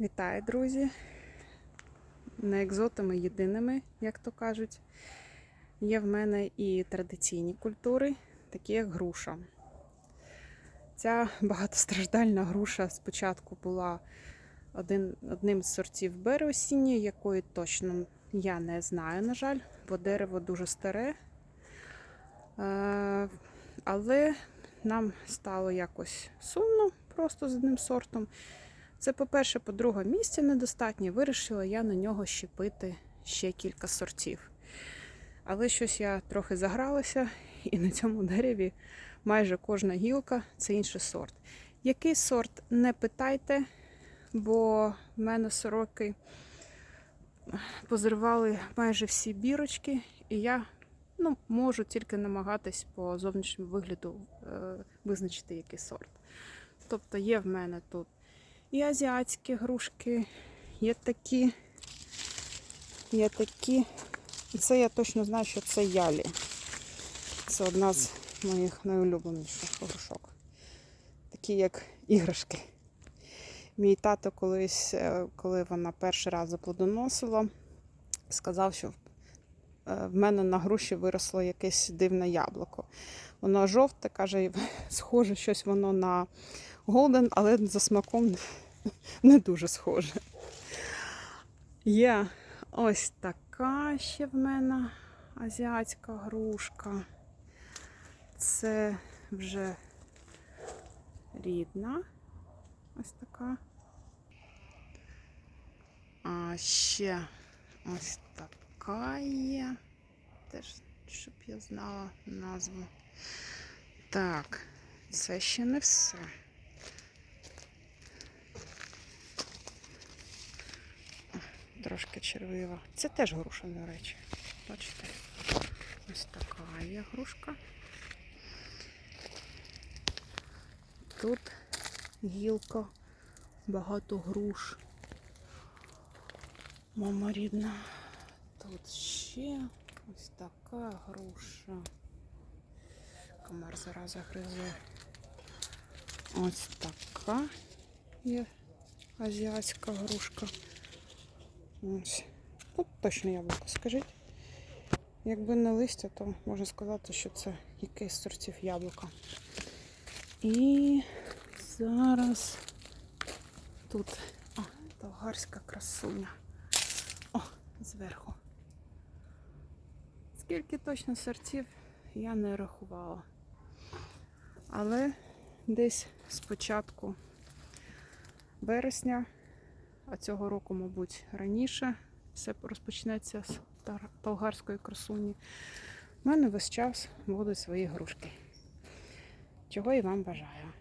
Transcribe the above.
Вітаю, друзі! Не екзотами єдиними, як то кажуть. Є в мене і традиційні культури, такі як груша. Ця багатостраждальна груша спочатку була один, одним з сортів береосінні, якої точно я не знаю, на жаль, бо дерево дуже старе. Е, Але нам стало якось сумно просто з одним сортом. Це, по-перше, по-друге, місця недостатньо. Вирішила я на нього щепити ще кілька сортів. Але щось я трохи загралася, і на цьому дереві майже кожна гілка це інший сорт. Який сорт, не питайте, бо в мене сороки позривали майже всі бірочки, і я ну, можу тільки намагатись по зовнішньому вигляду е, визначити який сорт. Тобто є в мене тут і азіатські грушки, є такі, є такі. Це я точно знаю, що це ялі. Це одна з моїх найулюбленіших грушок. Такі як іграшки. Мій тато колись, е, коли вона перший раз заплодоносила, сказав, що е, в мене на груші виросло якесь дивне яблуко. Воно жовте, каже, схоже щось воно на голден, але за смаком не дуже схоже. Є ось така ще в мене азіатська грушка. Це вже рідна. Ось така. А ще ось така є. Теж, щоб я знала назву. Так, це ще не все. Трошки червива. Це теж груша, до речі. Бачите? Ось така є грушка. Тут гілка, багато груш. Мама рідна. Тут ще ось така груша. Комар зараз загризе. Ось така є азіатська грушка. Ось. Тут точно яблуко, скажіть. Якби не листя, то можна сказати, що це якийсь сортів яблука. І зараз тут о, болгарська красуня. О, зверху. Скільки точно сортів я не рахувала. Але десь з початку вересня, а цього року, мабуть, раніше, все розпочнеться з болгарської красуні. У мене весь час будуть свої грушки. Чого і вам бажаю.